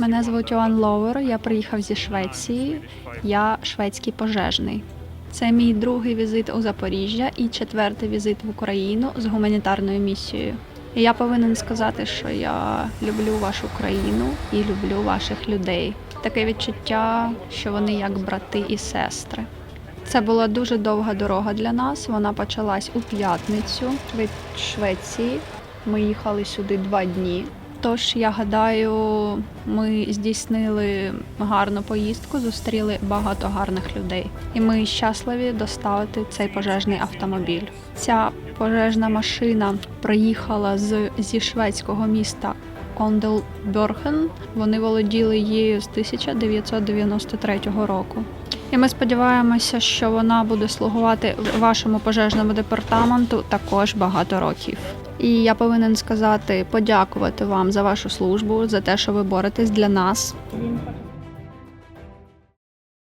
Мене звуть Оан Ловер. Я приїхав зі Швеції. Я шведський пожежний. Це мій другий візит у Запоріжжя і четвертий візит в Україну з гуманітарною місією. І я повинен сказати, що я люблю вашу країну і люблю ваших людей. Таке відчуття, що вони як брати і сестри. Це була дуже довга дорога для нас. Вона почалась у п'ятницю від Швеції. Ми їхали сюди два дні. Тож я гадаю, ми здійснили гарну поїздку, зустріли багато гарних людей, і ми щасливі доставити цей пожежний автомобіль. Ця пожежна машина приїхала з зі шведського міста Онделберген. Вони володіли її з 1993 року. І ми сподіваємося, що вона буде слугувати вашому пожежному департаменту також багато років. І я повинен сказати, подякувати вам за вашу службу, за те, що ви боретесь для нас.